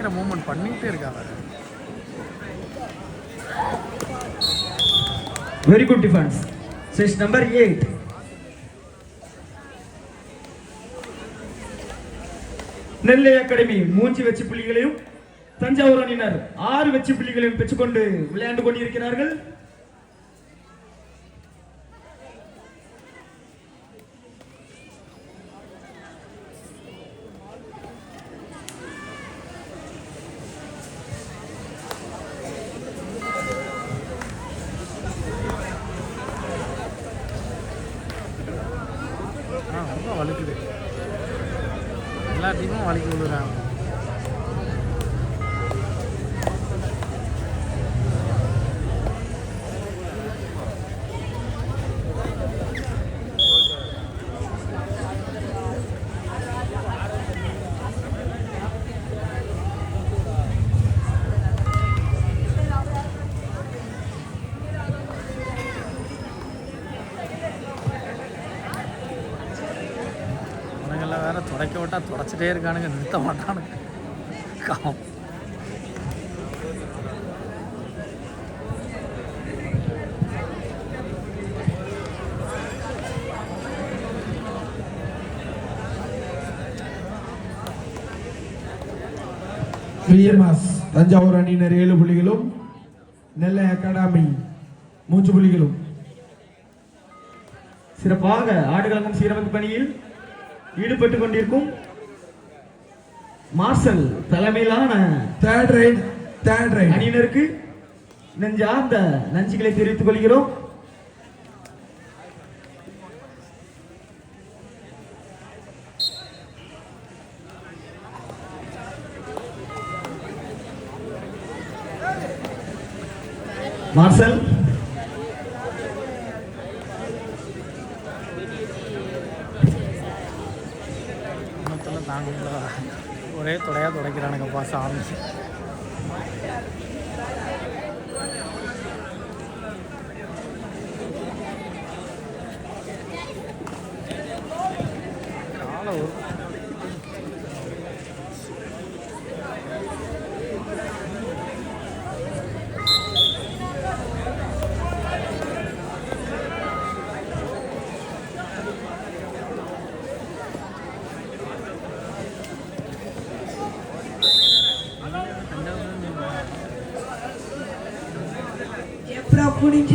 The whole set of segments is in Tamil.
பயங்கர மூமெண்ட் பண்ணிகிட்டே இருக்காங்க. Very good defence chess number eight Nellai academy மூன்று வெற்றி புள்ளிகளையும் தஞ்சாவூர் அணியினர் ஆறு வெற்றி புள்ளிகளையும் பெற்றுக்கொண்டு விளையாண்டு கொண்டிருக்கிறார்கள். போட்டால் தொடச்சிட்டே இருக்கானுங்க நிறுத்த மாட்டானுங்க காம் பிஎம்எஸ் தஞ்சாவூர் அணியினர் ஏழு புள்ளிகளும் நெல்லை அகாடமி மூன்று புள்ளிகளும் சிறப்பாக ஆடுகளங்கம் சீரமைப்பு பணியில் ஈடுபட்டு கொண்டிருக்கும் மார்சல் தலைமையிலான தேர்ட் ரைட் தேர்ட் ரைட் அணியினருக்கு நெஞ்சார்ந்த நன்றிகளை தெரிவித்துக் கொள்கிறோம். மார்சல்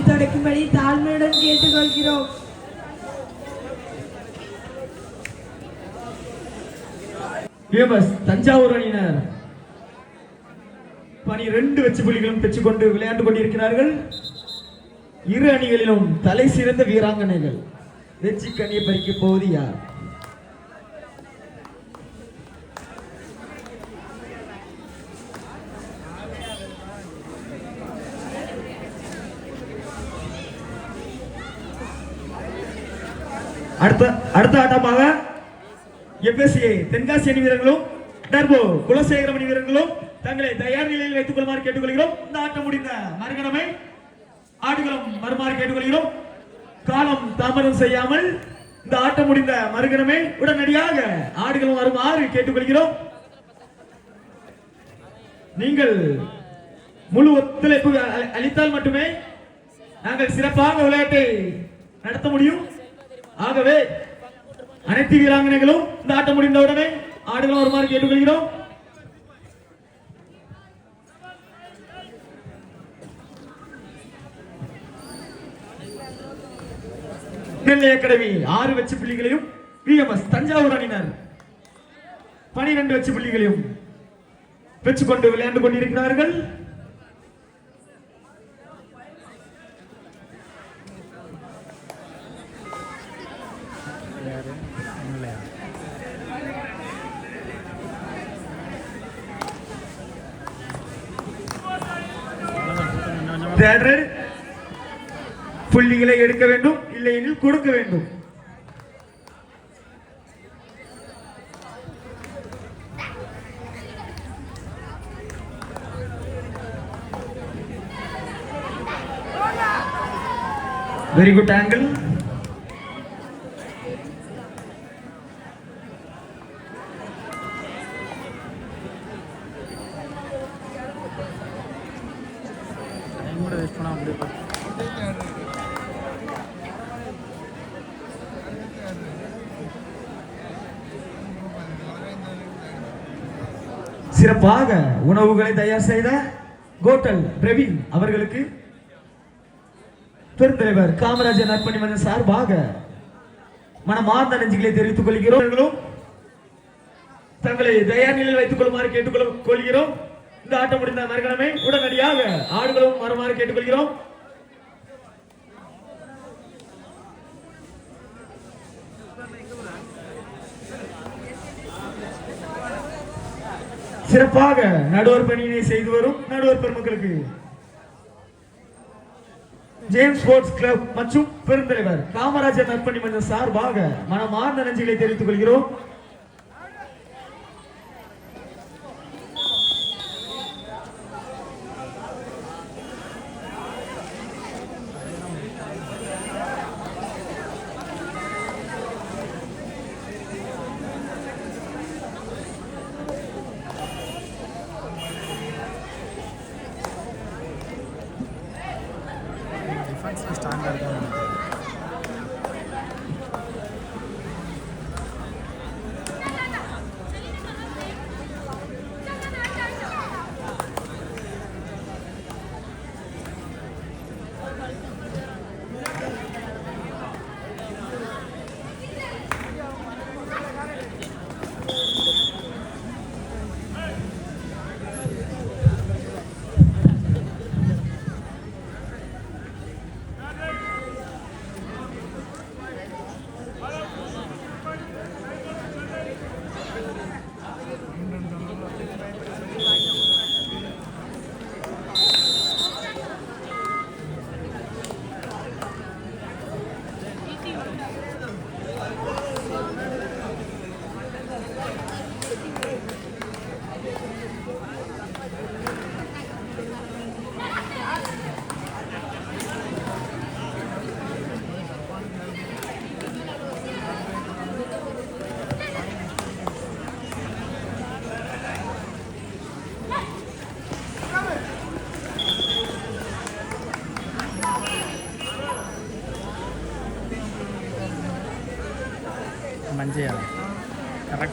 தொடக்கும்படி தாழ்மையுடன் கேட்டுக்கொள்கிறோம் பிஎம்எஸ் தஞ்சாவூர் அணியினர் பனிரெண்டு வெச்சு புள்ளிகளும் பெற்றுக்கொண்டு விளையாண்டு கொண்டிருக்கிறார்கள் இரு அணிகளிலும் தலை சிறந்த வீராங்கனைகள் வெற்றி கனியை பறிக்கப் போவது யார் அடுத்த அடுத்த ஆட்டமாக எஃப்எஸ்ஏ தென்காசி அணி வீரர்களும் டர்போ குலசேகரம் அணி வீரர்களும் தங்களை தயார் நிலையில் வைத்துக் கொள்ளுமாறு கேட்டுக்கொள்கிறோம். இந்த ஆட்டம் முடிந்த மறுகணமை ஆடுகளம் வருமாறு கேட்டுக்கொள்கிறோம். காலம் தாமதம் செய்யாமல் இந்த ஆட்டம் முடிந்த மறுகணமே உடனடியாக ஆடுகளும் வருமாறு கேட்டுக்கொள்கிறோம். நீங்கள் முழு ஒத்துழைப்பு அளித்தால் மட்டுமே நாங்கள் சிறப்பாக விளையாட்டை நடத்த முடியும். ஆகவே அனைத்து வீராங்கனைகளும் இந்த ஆட்டம் முடிந்தவுடனே ஆடுகளும் வருமாறு கேட்டுக்கொள்கிறோம். நெல்லை அகாடமி ஆறு வச்சு புள்ளிகளையும் விஎம்எஸ் தஞ்சாவூர் அணியினர் பனிரெண்டு வச்சு புள்ளிகளையும் பெற்றுக்கொண்டு விளையாண்டு கொண்டிருக்கிறார்கள். கொஞ்சம் புள்ளிகளை எடுக்க வேண்டும் இல்லையெனில் கொடுக்க வேண்டும். வெரி குட் ஆங்கிள் டைம் கூட வேஸ்ட் பண்ணால் அப்படியே பார்த்து சிறப்பாக உணவுகளை தயார் செய்த கோட்டல் பிரவீன் அவர்களுக்கு பெருந்தலைவர் காமராஜர் நற்பணி மன்ற சார்பாக மனமார்ந்த நெஞ்சுகளை தெரிவித்துக் கொள்கிறோம். தங்களை தயார் நிலையில் வைத்துக் கொள்ளுமாறு கேட்டுக் கொள்கிறோம். இந்த ஆட்டம் முடிந்த மறுகணமே உடனடியாக ஆடுகளும் வருமாறு கேட்டுக்கொள்கிறோம். சிறப்பாக நடுவர் பணியினை செய்து வரும் நடுவர் பெருமக்களுக்கு. ஜேம்ஸ் ஸ்போர்ட்ஸ் கிளப் மற்றும் பெருந்தலைவர் காமராஜர் நற்பணி மன்ற சார்பாக மனமார்ந்த நன்றிகளை தெரிவித்துக் கொள்கிறோம்.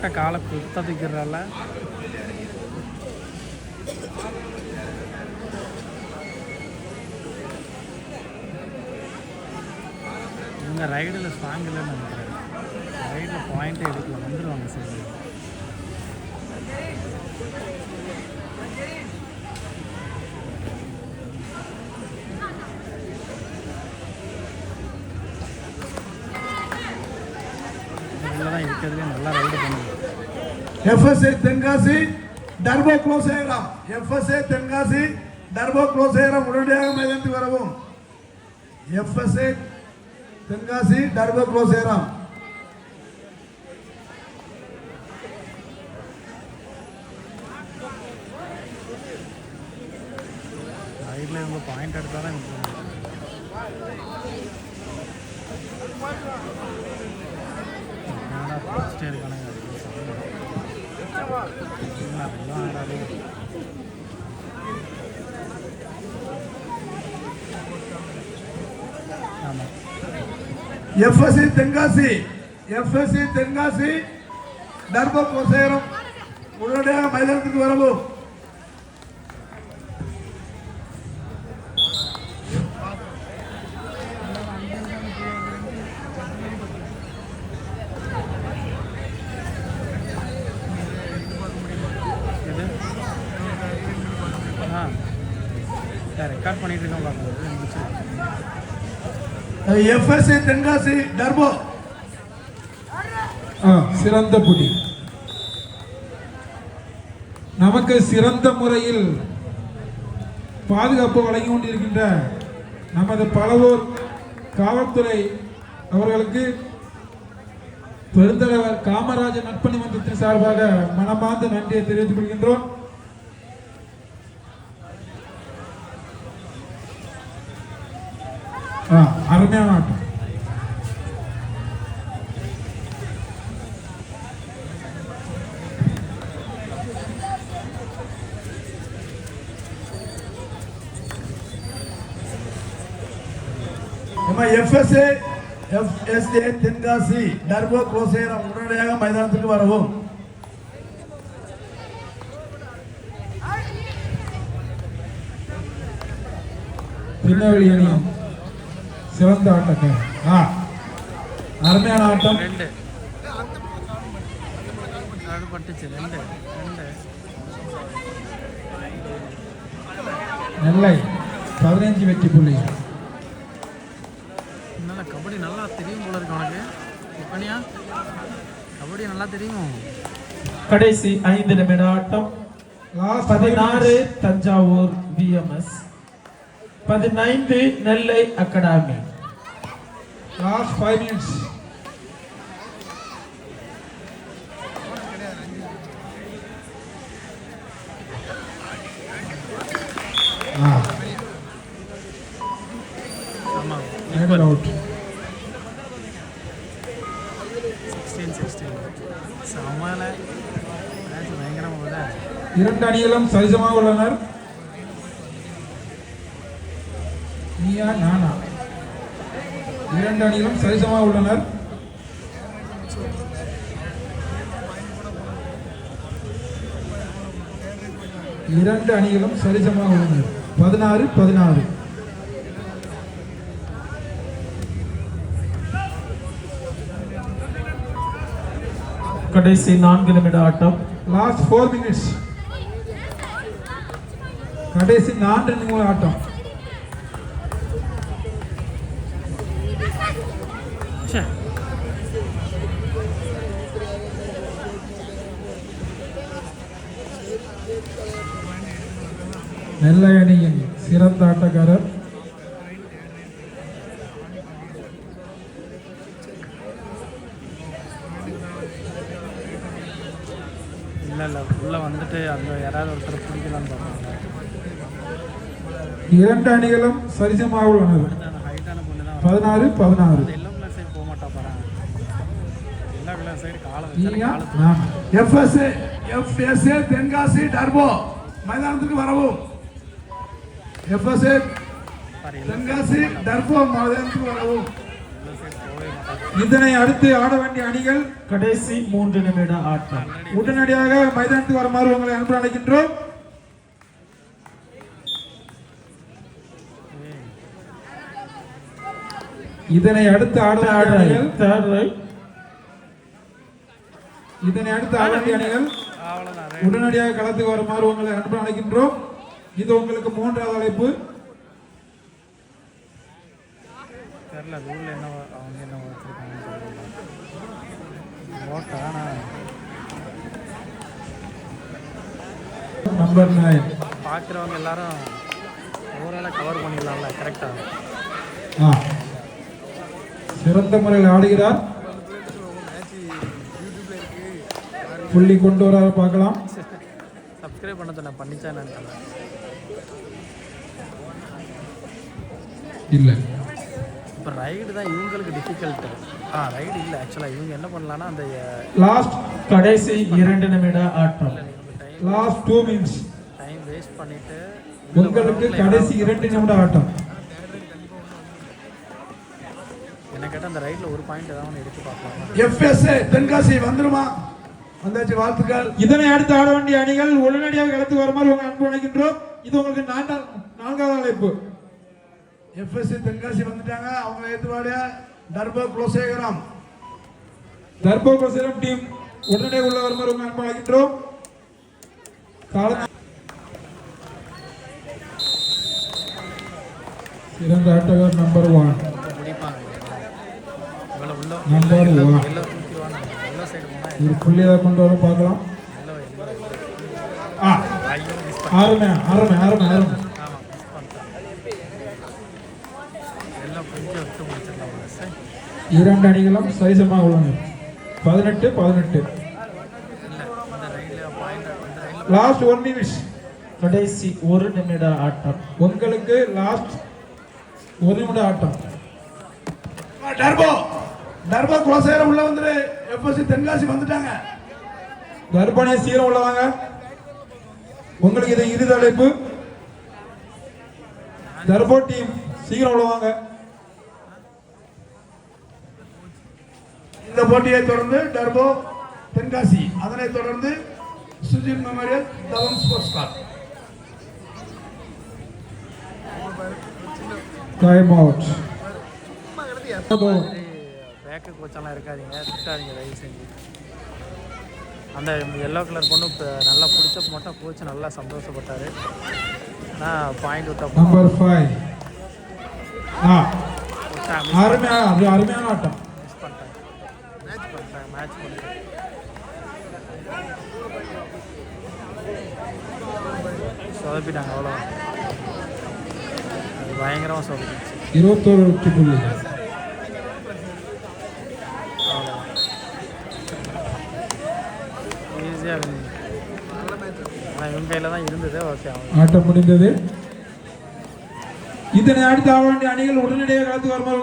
கரெக்டாக காலை குத்த தூக்கிறால இவங்க ரைடில் ஸ்ட்ராங் இல்லைன்னு நினைக்கிறேன். ரைடில் பாயிண்ட்டே எடுக்கல வந்துடுவாங்க சரி இதில் தான் இருக்கிறதுலே நல்லா ரைடு பண்ணுது FSA Tenkasi turbo Kulasekaram FSA Tenkasi turbo Kulasekaram உடனடியாக மைதானத்துக்கு வரவும். எஃப்எஸ்ஏ தென்காசி டர்போ குலோசேகரம் ரைடில் இவங்க பாயிண்ட் எடுத்தால் தான் என்னடா இருக்கானுங்க எஃப்எஸ்சி தென்காசி எஃப்எஸ்சி தென்காசி தர்ம கொசேரம் உடனடியாக மைதானத்துக்கு வரவும் இது ஆ ரெக்கார்ட் பண்ணிட்டு இருக்கோம் பார்க்கும்போது முடிச்சிருக்கேன் எஃப்எஸ்சி தென்காசி டர்போ ஆ, சிறந்த புடி நமக்கு சிறந்த முறையில் பாதுகாப்பு வழங்கி கொண்டிருக்கின்ற நமது பலவோர் காவல்துறை அவர்களுக்கு பெருந்தலைவர் காமராஜர் நட்பணி மன்றத்தின் சார்பாக மனமார்ந்த நன்றியை தெரிவித்துக் கொள்கின்றோம் ஆ, அருமையான ஆட்டம் FSA FSA Tenkasi turbo Kulasekaram உடனடியாக மைதானத்துக்கு வரவும். திருநெல்வேலி அணியும் சிறந்த ஆட்டக்கார் ஆ அருமையான ஆட்டம். ரெண்டு. அது பட்டுச்சு ரெண்டு. ரெண்டு. நெல்லை பதினைஞ்சு வெற்றி புள்ளி. நல்லா கபடி நல்லா தெரியும் போல இருக்கு உனக்கு. கபடி நல்லா தெரியும்? கடைசி ஐந்து நிமிட ஆட்டம். பதினாறு தஞ்சாவூர் பிஎம்எஸ் பதினைந்து Nellai academy last five minutes out இரண்டு அணிகளும் சரிசமாக உள்ளனர். நீயா நானா? இரண்டு அணிகளும் சரிசமாக உள்ளனர். இரண்டு அணிகளும் சரிசமாக உள்ளனர். பதினாறு பதினாறு. கடைசி நான்கு நிமிட ஆட்டம். லாஸ்ட் ஃபோர் மினிட்ஸ் கடைசி நான்கு நிமிட ஆட்டம். நெல்லை அணியின் சிறந்த ஆட்டக்காரர் இல்லை இல்லை. உள்ளே வந்துட்டு அந்த யாராவது ஒருத்தர் பிடிக்கலான்னு பார்ப்பாங்க இரண்டு அணிகளும் சரிசமாக உள்ளனர் பதினாறு பதினாறு. எஃப்எஸ்ஏ எஃப்எஸ்ஏ தென்காசி டர்போ மைதானத்துக்கு வரவும். எல்லோ தென்காசி வரவும் போகவே மாட்டாங்க இதனை அடுத்து ஆட வேண்டிய அணிகள் கடைசி மூன்று நிமிட ஆட்டம். உடனடியாக மைதானத்துக்கு வருமாறு உங்களை அனுப்ப அழைக்கின்றோம். இதனை அடுத்து ஆட அணிகள் இதனை அடுத்து ஆட வேண்டிய அணிகள் உடனடியாக களத்துக்கு வருமாறு உங்களை அனுப்ப அழைக்கின்றோம். இது உங்களுக்கு மூன்றாவது அழைப்பு. தெரில ரூலில் என்ன அவங்க என்ன தெரியல. நம்பர் நைன் பார்க்குறவங்க எல்லாரும் ஓவராலாக கவர் பண்ணிடலாம்ல கரெக்டாக ஆ? சிறந்த முறையில் ஆடுகிறார். புள்ளி கொண்டு வர பார்க்கலாம். சப்ஸ்கிரைப் பண்ண சொன்னேன் பண்ணிச்சா என்னன்னு இல்லை. இப்போ ரைடு தான் இவங்களுக்கு டிஃபிகல்ட்டு ஆ ரைடு இல்லை. ஆக்சுவலாக இவங்க என்ன பண்ணலான்னா அந்த லாஸ்ட் கடைசி இரண்டு நிமிட ஆட்டம். Time last two minutes time waste பண்ணிவிட்டு உங்களுக்கு கடைசி இரண்டு நிமிட ஆட்டம். என்ன கேட்டால் அந்த ரைடில் ஒரு பாயிண்ட் ஏதாவது ஒன்று எடுத்து பார்க்கலாம். எஃப்எஸ்ஏ தென்காசி வந்துருமா? வந்தாச்சு வாழ்த்துக்கள். இதனை அடுத்து ஆட வேண்டிய அணிகள் உடனடியாக களத்துக்கு வருமாறு உங்களை அன்பு அழைக்கின்றோம் இது உங்களுக்கு நான்கா- நான்காவது அழைப்பு. எஃப்எஸ்சி தென்காசி வந்துட்டாங்க. அவங்க ஏற்றுவாடு டர்போ குலசேகரம். தர்போபசிரம் டீம் உடனே உள்ள வருமாறு உங்களை அன்பு அழைக்கின்றோம் சிறந்த ஆட்டக்காரர் நம்பர் ஒன் நம்பர் ஒன் ஒரு புள்ளியை கொண்டு வர பார்க்கலாம். எல்லோ எல்லோ ஆ ஐயோ இரண்டு அணிகளும் சரிசமாக உள்ளனர் பதினெட்டு பதினெட்டு. லாஸ்ட் ஒன் மினிட்ஸ் கடைசி ஒரு நிமிட ஆட்டம். உங்களுக்கு லாஸ்ட் ஒரு நிமிட ஆட்டம். டர்போ. டர்போ குலசேகரம் உள்ள வந்துரு எஃப்எஸ்சி தென்காசி வந்துட்டாங்க. கர்ப்பணி சீரம் உள்ளவாங்க உங்களுக்கு இது இறுதி அழைப்பு. தர்போ டீம் சீக்கிரம் உள்ளவாங்க போட்டியை தொடர்ந்து டர்போ தென்காசி அதனைத் தொடர்ந்து Sujith memorial Thavam sports club time out bag கோச்செல்லாம் இருக்காதீங்க திட்டாதீங்க தயவு செஞ்சு. அந்த எல்லோ கலர் பொண்ணு இப்போ நல்லா பிடிச்ச மட்டும் கோச் நல்லா சந்தோஷப்பட்டார். ஆனால் பாயிண்ட் விட்ட நம்பர் ஃபைவ் அருமையான அது அருமையான ஆட்டம். மேட்ச் சொதப்பிட்டாங்க அவ்வளோ அது பயங்கரமாக சொதப்பிடுச்சு இருபத்தோரு புள்ளி ஈஸியாக ஆனால் இவங்க கையில் தான் இருந்தது. ஓகே ஆட்டம் முடிந்தது. இதனை அடுத்து ஆட வேண்டிய அணிகள் உடனடியாக கலந்து வருமாறு